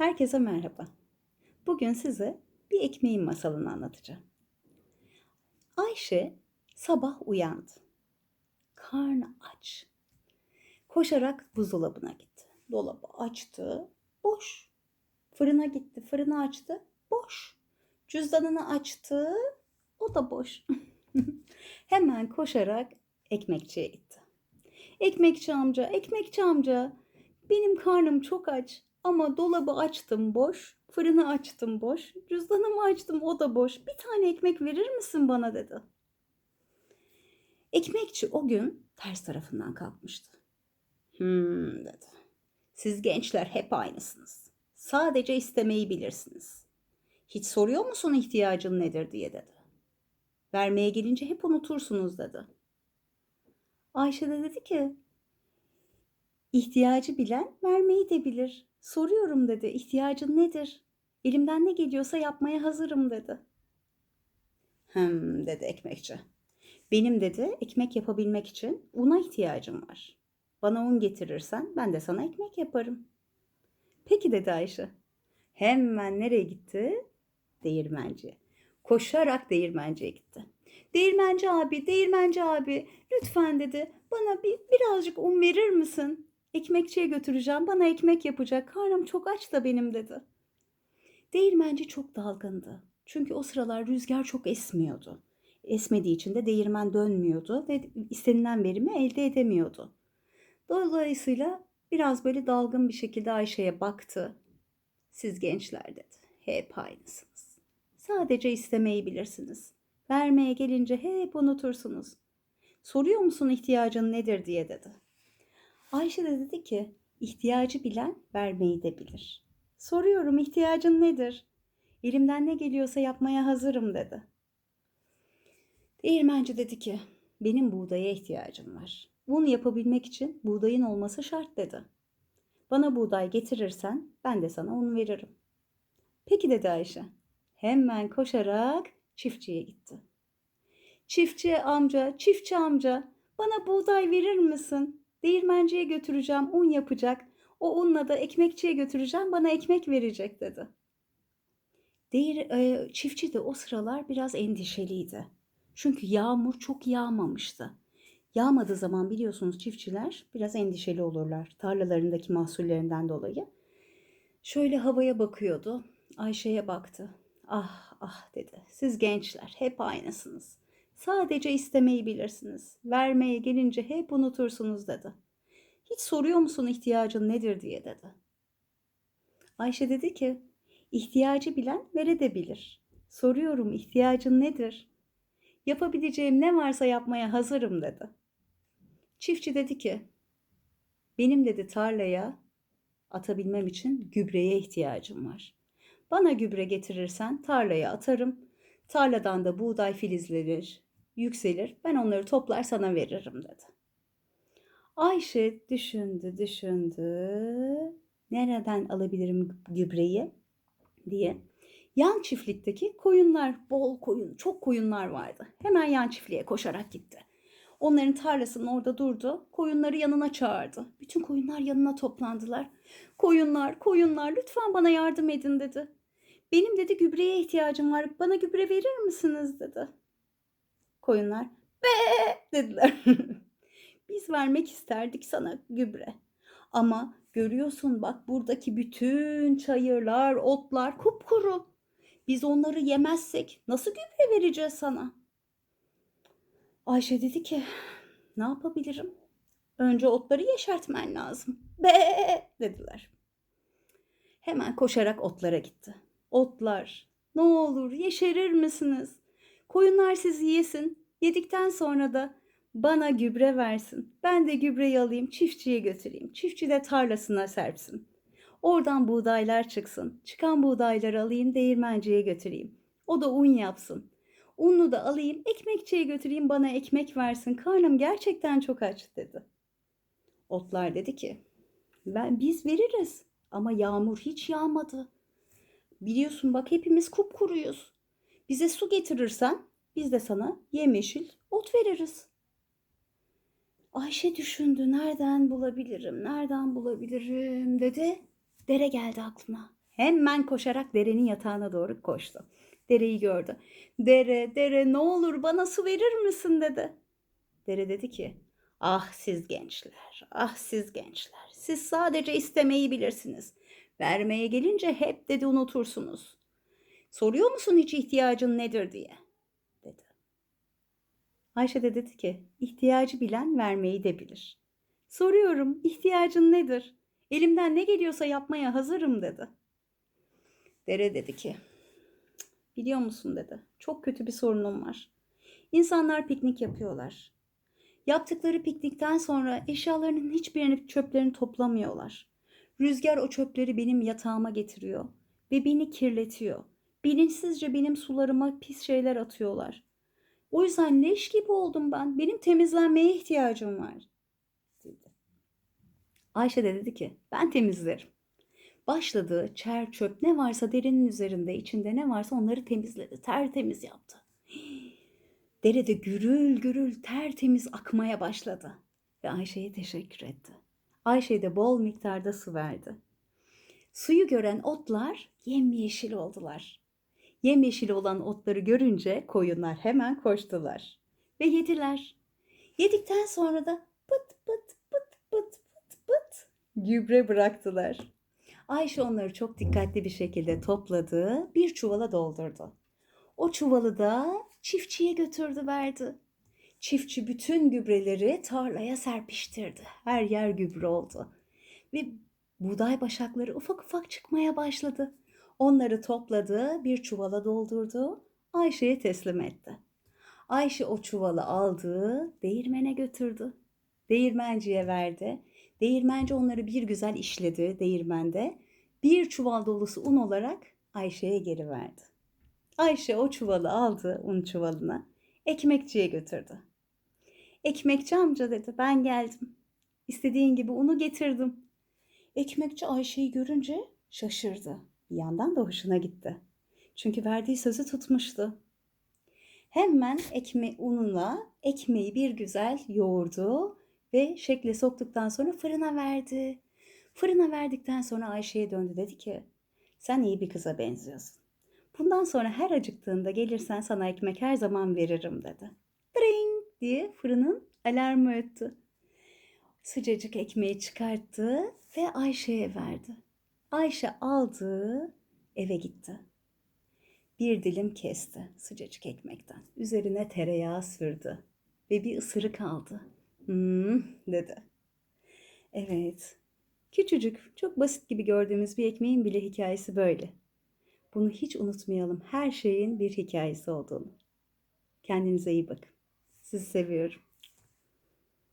Herkese merhaba. Bugün size bir ekmeğin masalını anlatacağım. Ayşe sabah uyandı. Karnı aç. Koşarak buzdolabına gitti. Dolabı açtı. Boş. Fırına gitti. Fırını açtı. Boş. Cüzdanını açtı. O da boş. Hemen koşarak ekmekçiye gitti. Ekmekçi amca, ekmekçi amca. Benim karnım çok aç. Ama dolabı açtım boş, fırını açtım boş, cüzdanımı açtım o da boş. Bir tane ekmek verir misin bana dedi. Ekmekçi o gün ters tarafından kalkmıştı. Hmm dedi. Siz gençler hep aynısınız. Sadece istemeyi bilirsiniz. Hiç soruyor musun ihtiyacın nedir diye dedi. Vermeye gelince hep unutursunuz dedi. Ayşe de dedi ki İhtiyacı bilen vermeyi de bilir. Soruyorum dedi. İhtiyacın nedir? Elimden ne geliyorsa yapmaya hazırım dedi. Hem dedi ekmekçi. Benim dedi ekmek yapabilmek için una ihtiyacım var. Bana un getirirsen ben de sana ekmek yaparım. Peki dedi Ayşe. Hemen nereye gitti? Değirmenci. Koşarak değirmenciye gitti. Değirmenci abi, değirmenci abi lütfen dedi bana bir, birazcık un verir misin? Ekmekçiye götüreceğim. Bana ekmek yapacak. Karnım çok aç da benim dedi. Değirmenci çok dalgındı. Çünkü o sıralar rüzgar çok esmiyordu. Esmediği için de değirmen dönmüyordu ve istenilen verimi elde edemiyordu. Dolayısıyla biraz böyle dalgın bir şekilde Ayşe'ye baktı. Siz gençler dedi. Hep aynısınız. Sadece istemeyi bilirsiniz. Vermeye gelince hep unutursunuz. Soruyor musun ihtiyacın nedir diye dedi. Ayşe de dedi ki ihtiyacı bilen vermeyi de bilir. Soruyorum ihtiyacın nedir? Elimden ne geliyorsa yapmaya hazırım dedi. Değirmenci dedi ki benim buğdaya ihtiyacım var. Bunu yapabilmek için buğdayın olması şart dedi. Bana buğday getirirsen ben de sana onu veririm. Peki dedi Ayşe. Hemen koşarak çiftçiye gitti. Çiftçi amca, çiftçi amca bana buğday verir misin? Değirmenciye götüreceğim, un yapacak. O unla da ekmekçiye götüreceğim, bana ekmek verecek dedi. Değir, e, çiftçi de o sıralar biraz endişeliydi. Çünkü yağmur çok yağmamıştı. Yağmadığı zaman biliyorsunuz çiftçiler biraz endişeli olurlar tarlalarındaki mahsullerinden dolayı. Şöyle havaya bakıyordu. Ayşe'ye baktı. Ah ah dedi. Siz gençler hep aynısınız. Sadece istemeyi bilirsiniz. Vermeye gelince hep unutursunuz dedi. Hiç soruyor musun ihtiyacın nedir diye dedi. Ayşe dedi ki, ihtiyacı bilen verebilir. Soruyorum ihtiyacın nedir? Yapabileceğim ne varsa yapmaya hazırım dedi. Çiftçi dedi ki, benim dedi tarlaya atabilmem için gübreye ihtiyacım var. Bana gübre getirirsen tarlaya atarım. Tarladan da buğday filizlenir, yükselir. Ben onları toplar sana veririm dedi. Ayşe düşündü, düşündü. Nereden alabilirim gübreyi diye. Yan çiftlikteki koyunlar, bol koyun, çok koyunlar vardı. Hemen yan çiftliğe koşarak gitti. Onların tarlasının orada durdu. Koyunları yanına çağırdı. Bütün koyunlar yanına toplandılar. Koyunlar, koyunlar lütfen bana yardım edin dedi. Benim dedi gübreye ihtiyacım var. Bana gübre verir misiniz dedi. Koyunlar be dediler. Biz vermek isterdik sana gübre. Ama görüyorsun bak buradaki bütün çayırlar, otlar kupkuru. Biz onları yemezsek nasıl gübre vereceğiz sana? Ayşe dedi ki ne yapabilirim? Önce otları yeşertmen lazım. Be dediler. Hemen koşarak otlara gitti. Otlar ne olur yeşerir misiniz? Koyunlar sizi yesin. Yedikten sonra da bana gübre versin. Ben de gübreyi alayım çiftçiye götüreyim. Çiftçi de tarlasına serpsin. Oradan buğdaylar çıksın. Çıkan buğdayları alayım değirmenciye götüreyim. O da un yapsın. Unlu da alayım ekmekçiye götüreyim bana ekmek versin. Karnım gerçekten çok aç dedi. Otlar dedi ki ben biz veririz ama yağmur hiç yağmadı. Biliyorsun bak hepimiz kupkuruyuz. Bize su getirirsen biz de sana yemyeşil ot veririz. Ayşe düşündü nereden bulabilirim, nereden bulabilirim dedi. Dere geldi aklına. Hemen koşarak derenin yatağına doğru koştu. Dereyi gördü. Dere, dere ne olur bana su verir misin dedi. Dere dedi ki, ah siz gençler, ah siz gençler. Siz sadece istemeyi bilirsiniz. Vermeye gelince hep dedi unutursunuz. Soruyor musun hiç ihtiyacın nedir diye? Ayşe de dedi ki, ihtiyacı bilen vermeyi de bilir. Soruyorum, ihtiyacın nedir? Elimden ne geliyorsa yapmaya hazırım dedi. Dere dedi ki, biliyor musun dedi, çok kötü bir sorunum var. İnsanlar piknik yapıyorlar. Yaptıkları piknikten sonra eşyalarının hiçbirini çöplerini toplamıyorlar. Rüzgar o çöpleri benim yatağıma getiriyor ve beni kirletiyor. Bilinçsizce benim sularıma pis şeyler atıyorlar. O yüzden leş gibi oldum ben. Benim temizlenmeye ihtiyacım var. Ayşe de dedi ki ben temizlerim. Başladı çer çöp ne varsa derinin üzerinde içinde ne varsa onları temizledi. Tertemiz yaptı. Derede gürül gürül tertemiz akmaya başladı. Ve Ayşe'ye teşekkür etti. Ayşe de bol miktarda su verdi. Suyu gören otlar yemyeşil oldular. Yemyeşil olan otları görünce koyunlar hemen koştular ve yediler. Yedikten sonra da pıt pıt pıt pıt pıt pıt gübre bıraktılar. Ayşe onları çok dikkatli bir şekilde topladı, bir çuvala doldurdu. O çuvalı da çiftçiye götürdü verdi. Çiftçi bütün gübreleri tarlaya serpiştirdi. Her yer gübre oldu. Ve buğday başakları ufak ufak çıkmaya başladı. Onları topladı, bir çuvala doldurdu, Ayşe'ye teslim etti. Ayşe o çuvalı aldı, değirmene götürdü. Değirmenciye verdi. Değirmenci onları bir güzel işledi değirmende. Bir çuval dolusu un olarak Ayşe'ye geri verdi. Ayşe o çuvalı aldı, un çuvalına, ekmekçiye götürdü. Ekmekçi amca dedi, ben geldim. İstediğin gibi unu getirdim. Ekmekçi Ayşe'yi görünce şaşırdı. Bir yandan da hoşuna gitti. Çünkü verdiği sözü tutmuştu. Hemen ekme ununa ekmeği bir güzel yoğurdu ve şekle soktuktan sonra fırına verdi. Fırına verdikten sonra Ayşe'ye döndü dedi ki sen iyi bir kıza benziyorsun. Bundan sonra her acıktığında gelirsen sana ekmek her zaman veririm dedi. Dring diye fırının alarmı öttü. Sıcacık ekmeği çıkarttı ve Ayşe'ye verdi. Ayşe aldı, eve gitti. Bir dilim kesti sıcacık ekmekten. Üzerine tereyağı sürdü ve bir ısırık aldı. Hmm, dedi. Evet, küçücük, çok basit gibi gördüğümüz bir ekmeğin bile hikayesi böyle. Bunu hiç unutmayalım. Her şeyin bir hikayesi olduğunu. Kendinize iyi bakın. Sizi seviyorum.